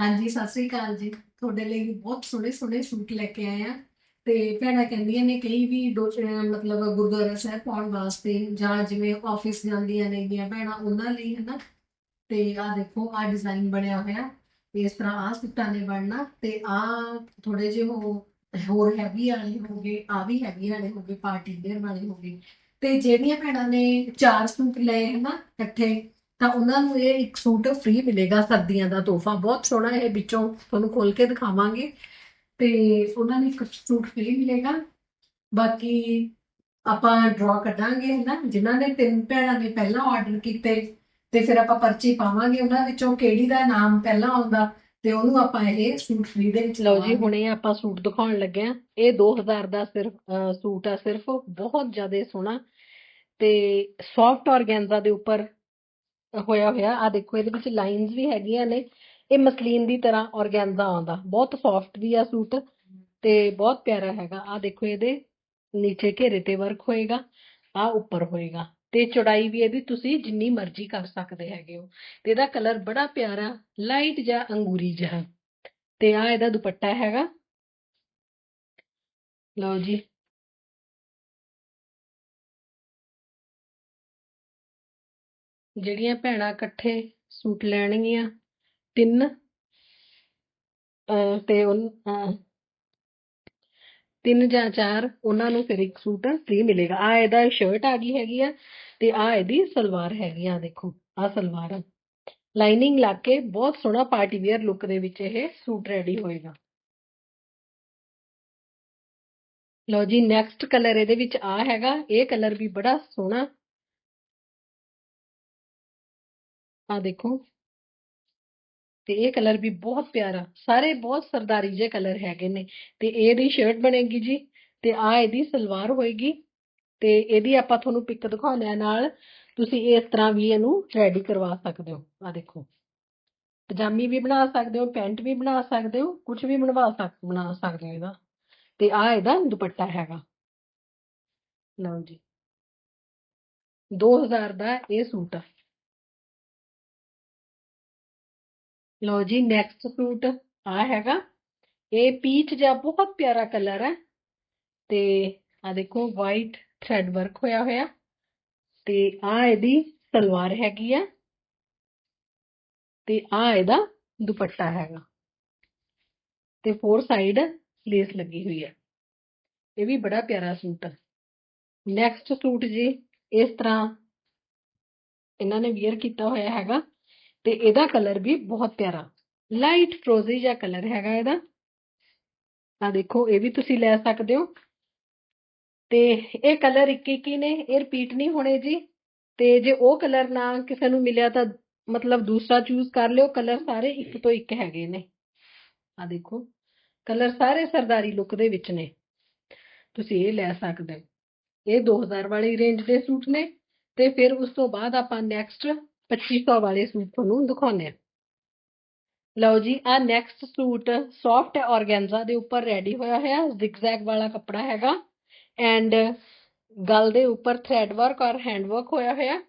ਹਾਂਜੀ, ਸਤਿ ਸ੍ਰੀ ਅਕਾਲ ਜੀ। ਤੁਹਾਡੇ ਲਈ ਬਹੁਤ ਸੋਹਣੇ ਸੋਹਣੇ ਸੂਟ ਲੈ ਕੇ ਆਏ ਆ। ਤੇ ਭੈਣਾਂ ਕਹਿੰਦੀਆਂ ਨੇ ਕਈ ਵੀ ਦੋ, ਅਹ ਮਤਲਬ ਗੁਰਦੁਆਰਾ ਸਾਹਿਬ ਪਾਉਣ ਵਾਸਤੇ ਜਾਂ ਜਿਵੇਂ ਆਫਿਸ ਜਾਂਦੀਆਂ ਨੇਗੀਆਂ ਭੈਣਾਂ, ਉਹਨਾਂ ਲਈ ਹਨਾ। ਤੇ ਆਹ ਦੇਖੋ, ਆਹ ਡਿਜ਼ਾਈਨ ਬਣਿਆ ਹੋਇਆ। ਇਸ ਤਰ੍ਹਾਂ ਆਹ ਸੂਟਾਂ ਨੇ ਬਣਨਾ। ਤੇ ਆਹ ਥੋੜੇ ਜਿਹੇ ਉਹ ਹੋਰ ਹੈਵੀ ਵਾਲੇ ਹੋਗੇ ਆ ਵੀ ਹੈਵੀ ਵਾਲੇ ਹੋਗੇ ਪਾਰਟੀ ਵੇਅਰ ਵਾਲੇ ਹੋਗੇ ਤੇ ਜਿਹੜੀਆਂ ਭੈਣਾਂ ਨੇ ਚਾਰ ਸੂਟ ਲਏ ਹਨਾ, ਇਕੱਠੇ ਤਾਂ ਉਹਨਾਂ ਨੂੰ ਇਹ ਇੱਕ ਸੂਟ ਫ੍ਰੀ ਮਿਲੇਗਾ ਸਰਦੀਆਂ ਦਾ ਤੋਹਫਾ। ਬਹੁਤ ਸੋਹਣਾ ਇਹ ਵਿੱਚੋਂ। ਤੁਹਾਨੂੰ ਖੋਲ ਕੇ ਦਿਖਾਵਾਂਗੇ। ਤੇ ਉਹਨਾਂ ਨੂੰ ਇੱਕ ਸੂਟ ਫ੍ਰੀ ਮਿਲੇਗਾ। ਬਾਕੀ ਆਪਾਂ ਡਰਾ ਕੱਢਾਂਗੇ ਨਾ ਜਿਨ੍ਹਾਂ ਨੇ ਤਿੰਨ ਭੈਣਾਂ ਨੇ ਪਹਿਲਾਂ ਆਰਡਰ ਕੀਤੇ ਤੇ ਫਿਰ ਆਪਾਂ ਪਰਚੀ ਪਾਵਾਂਗੇ ਉਹਨਾਂ ਵਿੱਚੋਂ ਕਿਹੜੀ ਦਾ ਨਾਮ ਪਹਿਲਾਂ ਆਉਂਦਾ ਤੇ ਉਹਨੂੰ ਆਪਾਂ ਇਹ ਸੂਟ ਫ੍ਰੀ ਦੇ ਵਿੱਚ ਲਓ ਜੀ। ਹੁਣੇ ਆਪਾਂ ਸੂਟ ਦਿਖਾਉਣ ਲੱਗੇ ਆ ਇਹ 2000 ਦਾ ਸਿਰਫ ਸੂਟ ਆ ਸਿਰਫ। ਬਹੁਤ ਜ਼ਿਆਦਾ ਸੋਹਣਾ। ਤੇ ਸੌਫਟ ਔਰਗੈਂਜ਼ਾ ਦੇ ਉੱਪਰ ਹੋਇਆ ਹੋਇਆ। ਆ ਦੇਖੋ, ਇਹਦੇ ਵਿੱਚ ਲਾਈਨਸ ਵੀ ਹੈਗੀਆਂ ਨੇ। ਇਹ ਮਸਲੀਨ ਦੀ ਤਰ੍ਹਾਂ ਔਰਗੈਂਜ਼ਾ ਆਉਂਦਾ। ਬਹੁਤ ਸੌਫਟ ਵੀ ਆ ਸੂਟ ਤੇ ਬਹੁਤ ਪਿਆਰਾ ਹੈਗਾ। ਆ ਦੇਖੋ, ਇਹਦੇ ਨੀਚੇ ਘੇਰੇ ਤੇ ਵਰਕ ਹੋਏਗਾ ਆ ਉੱਪਰ ਹੋਏਗਾ। ਤੇ ਚੌੜਾਈ ਵੀ ਇਹਦੀ ਤੁਸੀਂ ਜਿੰਨੀ ਮਰਜ਼ੀ ਕਰ ਸਕਦੇ ਹੈਗੇ ਹੋ। ਤੇ ਇਹਦਾ ਕਲਰ ਬੜਾ ਪਿਆਰਾ ਲਾਈਟ ਜਾਂ ਅੰਗੂਰੀ ਜਿਹਾ। ਤੇ ਆ ਇਹਦਾ ਦੁਪੱਟਾ ਹੈਗਾ। ਲਓ ਜੀ। ਜਿਹੜੀਆਂ ਭੈਣਾਂ ਇਕੱਠੇ ਸੂਟ ਲੈਣਗੀਆਂ, ਤਿੰਨ ਤੇ ਉਨ- ਤਿੰਨ ਜਾਂ ਚਾਰ, ਉਹਨਾਂ ਨੂੰ ਫਿਰ ਇੱਕ ਸੂਟ ਫ੍ਰੀ ਮਿਲੇਗਾ। ਆ ਇਹਦਾ ਸ਼ਰਟ ਆ ਗਈ ਹੈਗੀ ਆ ਤੇ ਆ ਇਹਦੀ ਸਲਵਾਰ ਹੈਗੀ ਆ ਦੇਖੋ ਆ ਸਲਵਾਰ ਆ। ਲਾਈਨਿੰਗ ਲਾ ਕੇ ਬਹੁਤ ਸੋਹਣਾ ਪਾਰਟੀ ਵੇਅਰ ਲੁੱਕ ਦੇ ਵਿੱਚ ਇਹ ਸੂਟ ਰੈਡੀ ਹੋਏਗਾ। ਲਓ ਜੀ ਨੈਕਸਟ ਕਲਰ ਇਹਦੇ ਵਿੱਚ ਆ ਹੈਗਾ, ਇਹ ਕਲਰ ਵੀ ਬੜਾ ਸੋਹਣਾ ਆ ਦੇਖੋ। ਤੇ ਇਹ ਕਲਰ ਵੀ ਬਹੁਤ ਪਿਆਰਾ। ਸਾਰੇ ਬਹੁਤ ਸਰਦਾਰੀ ਜੇ ਕਲਰ ਹੈਗੇ ਨੇ। ਤੇ ਇਹਦੀ ਸ਼ਰਟ ਬਣੇਗੀ ਜੀ, ਤੇ ਆ ਇਹਦੀ ਸਲਵਾਰ ਹੋਏਗੀ। ਤੇ ਇਹਦੀ ਆਪਾਂ ਤੁਹਾਨੂੰ ਪਿਕ ਦਿਖਾਉਂਦੇ ਆ ਨਾਲ। ਤੁਸੀਂ ਇਸ ਤਰ੍ਹਾਂ ਵੀ ਇਹਨੂੰ ਰੈਡੀ ਕਰਵਾ ਸਕਦੇ ਹੋ। ਆ ਦੇਖੋ। ਪਜਾਮੀ ਵੀ ਬਣਾ ਸਕਦੇ ਹੋ, ਪੈਂਟ ਵੀ ਬਣਾ ਸਕਦੇ ਹੋ ਕੁਝ ਵੀ ਬਣਵਾ ਸਕ, ਬਣਾ ਸਕਦੇ ਹੋ ਇਹਦਾ। ਤੇ ਆ ਇਹਦਾ ਦੁਪੱਟਾ ਹੈਗਾ। ਲਓ ਜੀ। 2000 ਦਾ ਇਹ ਸੂਟ ਆ। ਲਓ ਜੀ ਨੈਕਸਟ ਸੂਟ ਆ ਹੈਗਾ। ਇਹ ਪੀਚ ਜਿਹਾ ਬਹੁਤ ਪਿਆਰਾ ਕਲਰ ਹੈ। ਤੇ ਆ ਦੇਖੋ ਵਾਈਟ ਥ੍ਰੈਡ ਵਰਕ ਹੋਇਆ ਹੋਇਆ। ਤੇ ਆ ਇਹਦੀ ਸਲਵਾਰ ਹੈਗੀ ਆ। ਤੇ ਆ ਇਹਦਾ ਦੁਪੱਟਾ ਹੈਗਾ। ਤੇ ਫੋਰ ਸਾਈਡ ਲੇਸ ਲੱਗੀ ਹੋਈ ਹੈ। ਇਹ ਵੀ ਬੜਾ ਪਿਆਰਾ ਸੂਟ ਹੈ। ਨੈਕਸਟ ਸੂਟ ਜੀ, ਇਸ ਤਰ੍ਹਾਂ ਇਹਨਾਂ ਨੇ ਵੇਅਰ ਕੀਤਾ ਹੋਇਆ ਹੈਗਾ। ਤੇ ਇਹਦਾ ਕਲਰ ਵੀ ਬਹੁਤ ਪਿਆਰਾ। ਲਾਈਟ ਫਰੋਜ਼ੀ ਜਿਹਾ ਕਲਰ ਹੈਗਾ ਇਹਦਾ। ਆ ਦੇਖੋ, ਇਹ ਵੀ ਤੁਸੀਂ ਲੈ ਸਕਦੇ ਹੋ। ਤੇ ਇਹ ਕਲਰ ਇੱਕ ਇੱਕ ਹੀ ਨੇ, ਇਹ ਰਿਪੀਟ ਨਹੀਂ ਹੋਣੇ ਜੀ। ਤੇ ਜੇ ਉਹ ਕਲਰ ਨਾ ਕਿਸੇ ਨੂੰ ਮਿਲਿਆ ਤਾਂ ਮਤਲਬ ਦੂਸਰਾ ਚੂਜ਼ ਕਰ ਲਿਓ। ਕਲਰ ਸਾਰੇ ਇੱਕ ਤੋਂ ਇੱਕ ਹੈਗੇ ਨੇ। ਆ ਦੇਖੋ ਕਲਰ ਸਾਰੇ ਸਰਦਾਰੀ ਲੁੱਕ ਦੇ ਵਿੱਚ ਨੇ। ਤੁਸੀਂ ਇਹ ਲੈ ਸਕਦੇ ਹੋ। ਇਹ 2000 ਵਾਲੀ ਰੇਂਜ ਦੇ ਸੂਟ ਨੇ। ਤੇ ਫਿਰ ਉਸ ਤੋਂ ਬਾਅਦ ਆਪਾਂ ਨੈਕਸਟ 2500 ਵਾਲੇ ਸੂਟ ਤੁਹਾਨੂੰ ਦਿਖਾਉਂਦੇ ਆ ਲਓ ਜੀ ਆ ਨੈਕਸਟ ਸੂਟ ਸੌਫਟ ਔਰਗੈਂਜ਼ਾ ਦੇ ਉੱਪਰ ਰੈਡੀ ਹੋਇਆ ਹੋਇਆ ਜ਼ਿਗਜ਼ੈਗ ਵਾਲਾ ਕੱਪੜਾ ਹੈਗਾ। ਐਂਡ ਗਲ ਦੇ ਉੱਪਰ ਥ੍ਰੈਡ ਵਰਕ ਔਰ ਹੈਂਡ ਵਰਕ ਹੋਇਆ ਹੋਇਆ।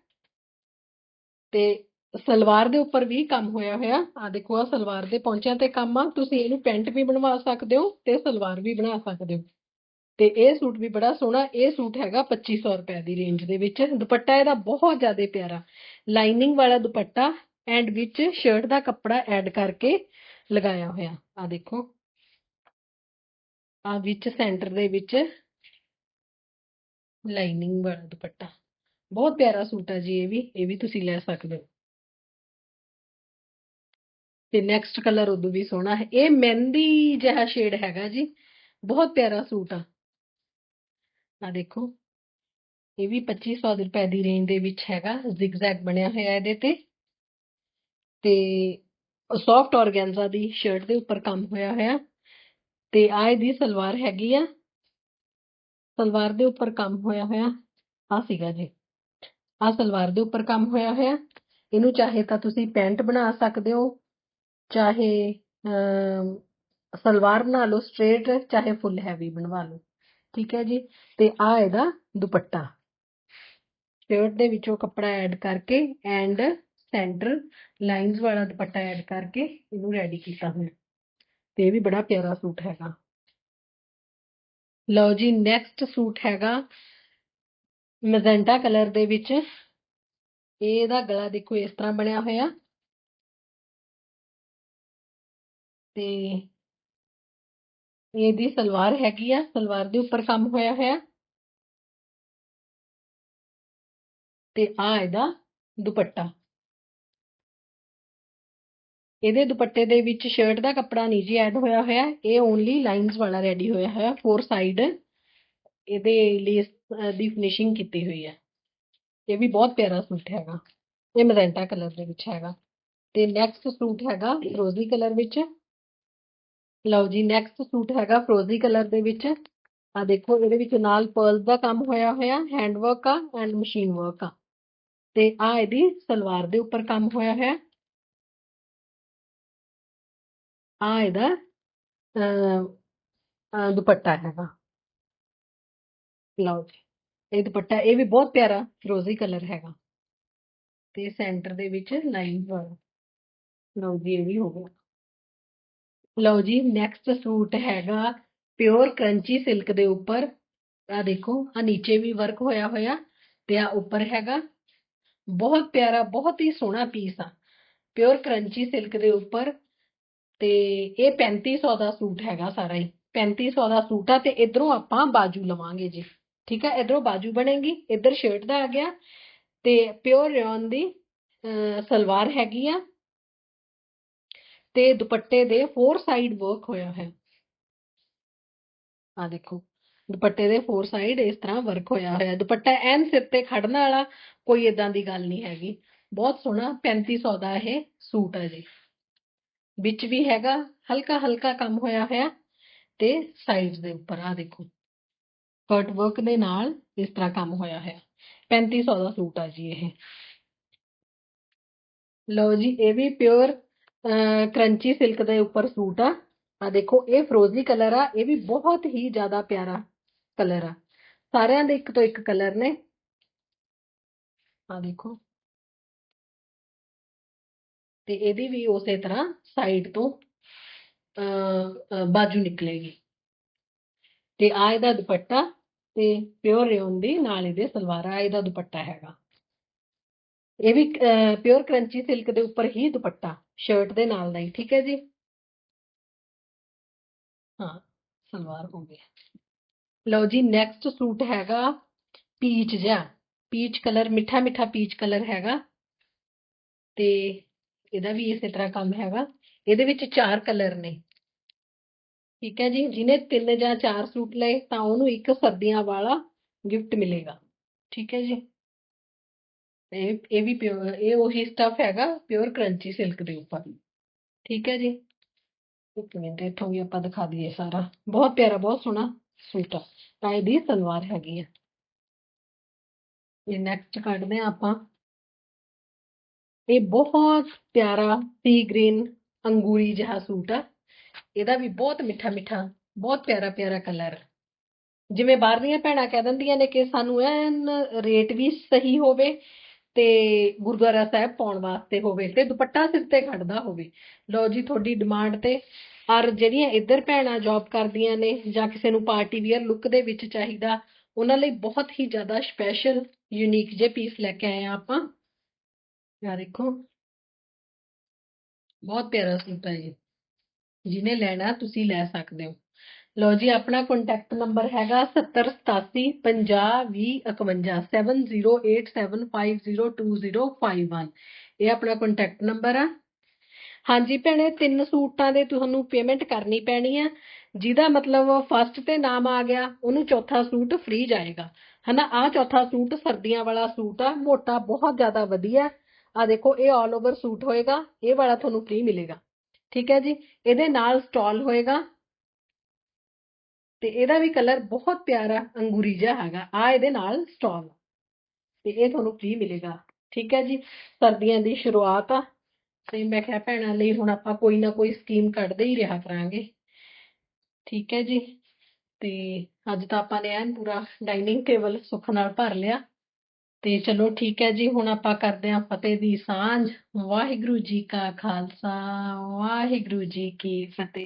ਤੇ ਸਲਵਾਰ ਦੇ ਉੱਪਰ ਵੀ ਕੰਮ ਹੋਇਆ ਹੋਇਆ। ਆ ਦੇਖੋ ਆ ਸਲਵਾਰ ਦੇ ਪੌਂਚਿਆਂ ਤੇ ਕੰਮ ਆ। ਤੁਸੀਂ ਇਹਨੂੰ ਪੈਂਟ ਵੀ ਬਣਵਾ ਸਕਦੇ ਹੋ ਤੇ ਸਲਵਾਰ ਵੀ ਬਣਾ ਸਕਦੇ ਹੋ। ਤੇ ਇਹ ਸੂਟ ਵੀ ਬੜਾ ਸੋਹਣਾ, ਇਹ ਸੂਟ ਹੈਗਾ 2500 ਰੁਪਏ ਦੀ ਰੇਂਜ ਦੇ ਵਿੱਚ। ਦੁਪੱਟਾ ਇਹਦਾ ਬਹੁਤ ਜ਼ਿਆਦਾ ਪਿਆਰਾ। ਲਾਈਨਿੰਗ ਵਾਲਾ ਦੁਪੱਟਾ ਐਂਡ ਵਿੱਚ ਸ਼ਰਟ ਦਾ ਕੱਪੜਾ ਐਡ ਕਰਕੇ ਲਗਾਇਆ ਹੋਇਆ। ਆ ਦੇਖੋ। ਆ ਵਿੱਚ ਸੈਂਟਰ ਦੇ ਵਿੱਚ ਲਾਈਨਿੰਗ ਵਾਲਾ ਦੁਪੱਟਾ। ਬਹੁਤ ਪਿਆਰਾ ਸੂਟ ਆ ਜੀ ਇਹ ਵੀ ਇਹ ਵੀ ਤੁਸੀਂ ਲੈ ਸਕਦੇ ਹੋ। ਤੇ ਨੈਕਸਟ ਕਲਰ ਉਦੋਂ ਵੀ ਸੋਹਣਾ ਹੈ। ਇਹ ਮਹਿੰਦੀ ਜਿਹਾ ਸ਼ੇਡ ਹੈਗਾ ਜੀ। ਬਹੁਤ ਪਿਆਰਾ ਸੂਟ ਆ। ਆ ਦੇਖੋ ਇਹ ਵੀ 2500 ਰੁਪਏ ਦੀ ਰੇਂਜ ਦੇ ਵਿੱਚ ਹੈਗਾ ਜ਼ਿਗਜ਼ੈਗ ਬਣਿਆ ਹੋਇਆ ਇਹਦੇ ਤੇ। ਤੇ ਸੌਫਟ ਔਰਗੈਂਜ਼ਾ ਦੀ ਸ਼ਰਟ ਦੇ ਉੱਪਰ ਕੰਮ ਹੋਇਆ ਹੋਇਆ। ਤੇ ਆ ਇਹਦੀ ਸਲਵਾਰ ਹੈਗੀ ਆ। ਸਲਵਾਰ ਦੇ ਉੱਪਰ ਕੰਮ ਹੋਇਆ ਹੋਇਆ। ਆ ਸੀਗਾ ਜੀ। ਆ ਸਲਵਾਰ ਦੇ ਉੱਪਰ ਕੰਮ ਹੋਇਆ ਹੋਇਆ। ਇਹਨੂੰ ਚਾਹੇ ਤਾਂ ਤੁਸੀਂ ਪੈਂਟ ਬਣਾ ਸਕਦੇ ਹੋ ਚਾਹੇ ਅਮ, ਸਲਵਾਰ ਬਣਾ ਲਓ ਸਟ੍ਰੇਟ ਚਾਹੇ ਫੁੱਲ ਹੈਵੀ ਬਣਵਾ ਲਓ। ਠੀਕ ਹੈ ਜੀ, ਤੇ ਆ ਇਹਦਾ ਦੁਪੱਟਾ। ਸ਼ਰਟ ਦੇ ਵਿੱਚੋਂ ਕੱਪੜਾ ਐਡ ਕਰਕੇ ਐਂਡ ਸੈਂਟਰ ਲਾਈਨਸ ਵਾਲਾ ਦੁਪੱਟਾ ਐਡ ਕਰਕੇ ਇਹਨੂੰ ਰੈਡੀ ਕੀਤਾ ਹੋਇਆ। ਤੇ ਇਹ ਵੀ ਬੜਾ ਪਿਆਰਾ ਸੂਟ ਹੈਗਾ। ਲਓ ਜੀ ਨੈਕਸਟ ਸੂਟ ਹੈਗਾ ਮੈਜੈਂਟਾ ਕਲਰ ਦੇ ਵਿੱਚ। ਇਹਦਾ ਗਲਾ ਦੇਖੋ ਇਸ ਤਰ੍ਹਾਂ ਬਣਿਆ ਹੋਇਆ। ਤੇ ਇਹਦੀ ਸਲਵਾਰ ਹੈਗੀ ਆ, ਸਲਵਾਰ ਦੇ ਉੱਪਰ ਕੰਮ ਹੋਇਆ ਹੋਇਆ। ਤੇ ਆ ਇਹਦਾ ਦੁਪੱਟਾ। ਇਹਦੇ ਦੁਪੱਟੇ ਦੇ ਵਿੱਚ ਸ਼ਰਟ ਦਾ ਕੱਪੜਾ ਨਹੀਂ ਜੀ ਐਡ ਹੋਇਆ ਹੋਇਆ, ਇਹ ਓਨਲੀ ਲਾਈਨਸ ਵਾਲਾ ਰੈਡੀ ਹੋਇਆ ਹੋਇਆ ਫੋਰ ਸਾਈਡ ਇਹਦੇ ਲੇਸ ਦੀ ਫਿਨਿਸ਼ਿੰਗ ਕੀਤੀ ਹੋਈ ਹੈ ਇਹ ਵੀ ਬਹੁਤ ਪਿਆਰਾ ਸੂਟ ਹੈਗਾ। ਇਹ ਮੈਜੈਂਟਾ ਕਲਰ ਦੇ ਵਿੱਚ ਹੈਗਾ। ਤੇ ਨੈਕਸਟ ਸੂਟ ਹੈਗਾ ਰੋਜ਼ੀ ਕਲਰ ਵਿੱਚ। ਲਓ ਜੀ ਨੈਕਸਟ ਸੂਟ ਹੈਗਾ ਫਰੋਜ਼ੀ ਕਲਰ ਦੇ ਵਿੱਚ। ਆ ਦੇਖੋ ਇਹਦੇ ਵਿੱਚ ਨਾਲ ਪਰਲਸ ਦਾ ਕੰਮ ਹੋਇਆ ਹੋਇਆ ਹੈਂਡ ਵਰਕ ਆ ਐਂਡ ਮਸ਼ੀਨ ਵਰਕ ਆ। ਤੇ ਆ ਇਹਦੀ ਸਲਵਾਰ ਦੇ ਉੱਪਰ ਕੰਮ ਹੋਇਆ ਹੋਇਆ। ਆ ਇਹਦਾ ਅਹ, ਦੁਪੱਟਾ ਹੈਗਾ। ਲਓ ਜੀ ਇਹ ਦੁਪੱਟਾ ਇਹ ਵੀ ਬਹੁਤ ਪਿਆਰਾ ਫਿਰੋਜ਼ੀ ਕਲਰ ਹੈਗਾ। ਤੇ ਸੈਂਟਰ ਦੇ ਵਿੱਚ ਲਾਈਨ ਵਾਲਾ ਲਓ ਜੀ ਇਹ ਵੀ ਹੋ ਗਿਆ। ਲਓ ਜੀ ਨੈਕਸਟ ਸੂਟ ਹੈਗਾ ਪਿਓਰ ਕਰੰਚੀ ਸਿਲਕ ਦੇ ਉੱਪਰ। ਆ ਦੇਖੋ ਆ ਨੀਚੇ ਵੀ ਵਰਕ ਹੋਇਆ ਹੋਇਆ ਤੇ ਆ ਉੱਪਰ ਹੈਗਾ। ਬਹੁਤ ਪਿਆਰਾ ਬਹੁਤ ਹੀ ਸੋਹਣਾ ਪੀਸ ਆ। ਪਿਓਰ ਕਰੰਚੀ ਸਿਲਕ ਦੇ ਉੱਪਰ ਤੇ ਇਹ 3500 ਦਾ ਸੂਟ ਹੈਗਾ ਸਾਰਾ ਹੀ। 3500 ਦਾ ਸੂਟ ਆ ਤੇ ਇਧਰੋਂ ਆਪਾਂ ਬਾਜੂ ਲਵਾਂਗੇ ਜੀ। ਠੀਕ ਆ ਇਧਰੋਂ ਬਾਜੂ ਬਣੇਗੀ ਇਧਰ ਸ਼ਰਟ ਦਾ ਆ ਗਿਆ ਤੇ ਪਿਓਰ ਰਿਓਨ ਦੀ ਅਹ, ਸਲਵਾਰ ਹੈਗੀ ਆ। ਤੇ ਦੁਪੱਟੇ ਦੇ ਫੋਰ ਸਾਈਡ ਵਰਕ ਹੋਇਆ ਹੈ। ਆ ਦੇਖੋ, ਦੁਪੱਟੇ ਦੇ ਫੋਰ ਸਾਈਡ ਇਸ ਤਰ੍ਹਾਂ ਵਰਕ ਹੋਇਆ ਹੋਇਆ ਦੁਪੱਟਾ ਐਨ ਸਿਰ ਤੇ ਖੜਨ ਵਾਲਾ ਕੋਈ ਇਦਾਂ ਦੀ ਗੱਲ ਨਹੀਂ ਹੈਗੀ। ਬਹੁਤ ਸੋਹਣਾ 3500 ਦਾ ਇਹ ਸੂਟ ਹੈ ਜੀ। ਵਿੱਚ ਵੀ ਹੈਗਾ ਹਲਕਾ ਹਲਕਾ ਕੰਮ ਹੋਇਆ ਹੋਇਆ ਤੇ ਸਾਈਜ਼ ਦੇ ਉੱਪਰ ਆ ਦੇਖੋ। ਕਟ ਵਰਕ ਦੇ ਨਾਲ ਇਸ ਤਰ੍ਹਾਂ ਕੰਮ ਹੋਇਆ ਹੋਇਆ। 3500 ਦਾ ਸੂਟ ਆ ਜੀ ਇਹ। ਲਓ ਜੀ, ਇਹ ਵੀ ਪਿਓਰ ਕਰੰਚੀ ਸਿਲਕ ਦੇ ਉੱਪਰ ਸੂਟ ਆ। ਆ ਦੇਖੋ ਇਹ ਫਰੋਜ਼ੀ ਕਲਰ ਆ ਇਹ ਵੀ ਬਹੁਤ ਹੀ ਜ਼ਿਆਦਾ ਪਿਆਰਾ ਕਲਰ ਆ। ਸਾਰਿਆਂ ਦੇ ਇੱਕ ਤੋਂ ਇੱਕ ਕਲਰ ਨੇ। ਆ ਦੇਖੋ। ਤੇ ਇਹਦੀ ਵੀ ਉਸੇ ਤਰ੍ਹਾਂ ਸਾਈਡ ਤੋਂ ਅਹ, ਬਾਜੂ ਨਿਕਲੇਗੀ। ਤੇ ਆ ਇਹਦਾ ਦੁਪੱਟਾ ਤੇ ਪਿਓਰ ਰਿਓਨ ਦੀ ਨਾਲ ਇਹਦੇ ਸਲਵਾਰ ਆ ਇਹਦਾ ਦੁਪੱਟਾ ਹੈਗਾ। ਇਹ ਵੀ ਪਿਓਰ ਕਰੰਚੀ ਸਿਲਕ ਦੇ ਉੱਪਰ ਹੀ ਦੁਪੱਟਾ। ਸ਼ਰਟ ਦੇ ਨਾਲ ਦਾ ਹੀ, ਠੀਕ ਹੈ ਜੀ? ਹਾਂ, ਸਲਵਾਰ ਹੋ ਗਿਆ ਲਓ ਜੀ ਨੈਕਸਟ ਸੂਟ ਹੈਗਾ ਪੀਚ ਜਿਹਾ। ਪੀਚ ਕਲਰ ਮਿੱਠਾ ਮਿੱਠਾ ਪੀਚ ਕਲਰ ਹੈਗਾ। ਤੇ ਇਹਦਾ ਵੀ ਇਸੇ ਤਰ੍ਹਾਂ ਕੰਮ ਹੈਗਾ। ਇਹਦੇ ਵਿੱਚ ਚਾਰ ਕਲਰ ਨੇ। ਠੀਕ ਹੈ ਜੀ, ਜਿਹਨੇ ਤਿੰਨ ਜਾਂ ਚਾਰ ਸੂਟ ਲਏ ਤਾਂ ਉਹਨੂੰ ਇੱਕ ਸਰਦੀਆਂ ਵਾਲਾ ਗਿਫਟ ਮਿਲੇਗਾ। ਠੀਕ ਹੈ ਜੀ? ਇਹ ਇਹ ਵੀ ਪਿਓਰ ਇਹ ਉਹੀ ਸਟਫ ਹੈਗਾ ਪਿਓਰ ਕਰੰਚੀ ਸਿਲਕ ਦੇ ਉੱਪਰ। ਠੀਕ ਹੈ ਜੀ? ਇੱਕ ਮਿੰਟ, ਇੱਥੋਂ ਵੀ ਆਪਾਂ ਦਿਖਾ ਦਈਏ ਸਾਰਾ। ਬਹੁਤ ਪਿਆਰਾ, ਬਹੁਤ ਸੋਹਣਾ ਸੂਟ ਆ। ਤਾਂ ਇਹਦੀ ਸਲਵਾਰ ਹੈਗੀ ਆ। ਇਹ ਨੈਕਸਟ ਕੱਢਦੇ ਆ ਆਪਾਂ। ਇਹ ਬਹੁਤ ਪਿਆਰਾ ਸੀ ਗ੍ਰੀਨ ਅੰਗੂਰੀ ਜਿਹਾ ਸੂਟ ਆ। ਇਹਦਾ ਵੀ ਬਹੁਤ ਮਿੱਠਾ ਮਿੱਠਾ, ਬਹੁਤ ਪਿਆਰਾ ਪਿਆਰਾ ਕਲਰ ਜਿਵੇਂ ਬਾਹਰਲੀਆਂ ਭੈਣਾਂ ਕਹਿ ਦਿੰਦੀਆਂ ਨੇ ਕਿ ਸਾਨੂੰ ਐਨ ਰੇਟ ਵੀ ਸਹੀ ਹੋਵੇ ਤੇ ਗੁਰਦੁਆਰਾ ਸਾਹਿਬ ਪਾਉਣ ਵਾਸਤੇ ਹੋਵੇ ਤੇ ਦੁਪੱਟਾ ਸਿਰ ਤੇ ਖੜਦਾ ਹੋਵੇ। ਲਓ ਜੀ, ਤੁਹਾਡੀ ਡਿਮਾਂਡ ਤੇ ਔਰ ਜਿਹੜੀਆਂ ਇੱਧਰ ਭੈਣਾਂ ਜੌਬ ਕਰਦੀਆਂ ਨੇ ਜਾਂ ਕਿਸੇ ਨੂੰ ਪਾਰਟੀ ਵੀਅਰ ਲੁੱਕ ਦੇ ਵਿੱਚ ਚਾਹੀਦਾ, ਉਹਨਾਂ ਲਈ ਬਹੁਤ ਹੀ ਜ਼ਿਆਦਾ ਸਪੈਸ਼ਲ ਯੂਨੀਕ ਜੇ ਪੀਸ ਲੈ ਕੇ ਆਏ ਆ ਆਪਾਂ। ਯਾ ਦੇਖੋ, ਬਹੁਤ ਪਿਆਰਾ ਸੂਟ ਹੈ ਜੀ ਜਿਹਨੇ ਲੈਣਾ, ਤੁਸੀਂ ਲੈ ਸਕਦੇ ਹੋ। ਲਓ ਜੀ ਆਪਣਾ ਕੰਟੈਕਟ ਨੰਬਰ ਹੈਗਾ 7087 50 20 51 7087502051 ਇਹ ਆਪਣਾ ਕੰਟੈਕਟ ਨੰਬਰ ਆ ਹਾਂਜੀ ਭੈਣੇ ਤਿੰਨ ਸੂਟਾਂ ਦੇ ਤੁਹਾਨੂੰ ਪੇਮੈਂਟ ਕਰਨੀ ਪੈਣੀ ਆ ਜਿਹਦਾ ਮਤਲਬ ਫਸਟ ਤੇ ਨਾਮ ਆ ਗਿਆ ਉਹਨੂੰ ਚੌਥਾ ਸੂਟ ਫ੍ਰੀ ਜਾਏਗਾ ਹਨਾ ਆ ਚੌਥਾ ਸੂਟ ਸਰਦੀਆਂ ਵਾਲਾ ਸੂਟ ਆ ਮੋਟਾ ਬਹੁਤ ਜ਼ਿਆਦਾ ਵਧੀਆ ਆ ਦੇਖੋ ਇਹ ਆਲ ਓਵਰ ਸੂਟ ਹੋਏਗਾ ਇਹ ਵਾਲਾ ਤੁਹਾਨੂੰ ਫ੍ਰੀ ਮਿਲੇਗਾ ਠੀਕ ਹੈ ਜੀ ਇਹਦੇ ਨਾਲ ਸਟਾਲ ਹੋਏਗਾ ਤੇ ਇਹਦਾ ਵੀ ਕਲਰ ਬਹੁਤ ਪਿਆਰਾ ਅੰਗੂਰੀ ਜਿਹਾ ਹੈਗਾ। ਆ ਇਹਦੇ ਨਾਲ ਸਟਾਲ ਤੇ ਇਹ ਤੁਹਾਨੂੰ ਫ੍ਰੀ ਮਿਲੇਗਾ। ਠੀਕ ਹੈ ਜੀ? ਸਰਦੀਆਂ ਦੀ ਸ਼ੁਰੂਆਤ ਆ। ਤੇ ਮੈਂ ਕਿਹਾ ਭੈਣਾਂ ਲਈ ਹੁਣ ਆਪਾਂ ਕੋਈ ਨਾ ਕੋਈ ਸਕੀਮ ਕੱਢਦੇ ਹੀ ਰਿਹਾ ਕਰਾਂਗੇ। ਠੀਕ ਹੈ ਜੀ? ਤੇ ਅੱਜ ਤਾਂ ਆਪਾਂ ਨੇ ਐਨ ਪੂਰਾ ਡਾਈਨਿੰਗ ਟੇਬਲ ਸੁੱਖ ਨਾਲ ਭਰ ਲਿਆ। ਤੇ ਚਲੋ ਠੀਕ ਹੈ ਜੀ, ਹੁਣ ਆਪਾਂ ਕਰਦੇ ਹਾਂ ਫਤਿਹ ਦੀ ਸਾਂਝ। ਵਾਹਿਗੁਰੂ ਜੀ ਕਾ ਖਾਲਸਾ, ਵਾਹਿਗੁਰੂ ਜੀ ਕੀ ਫਤਿਹ।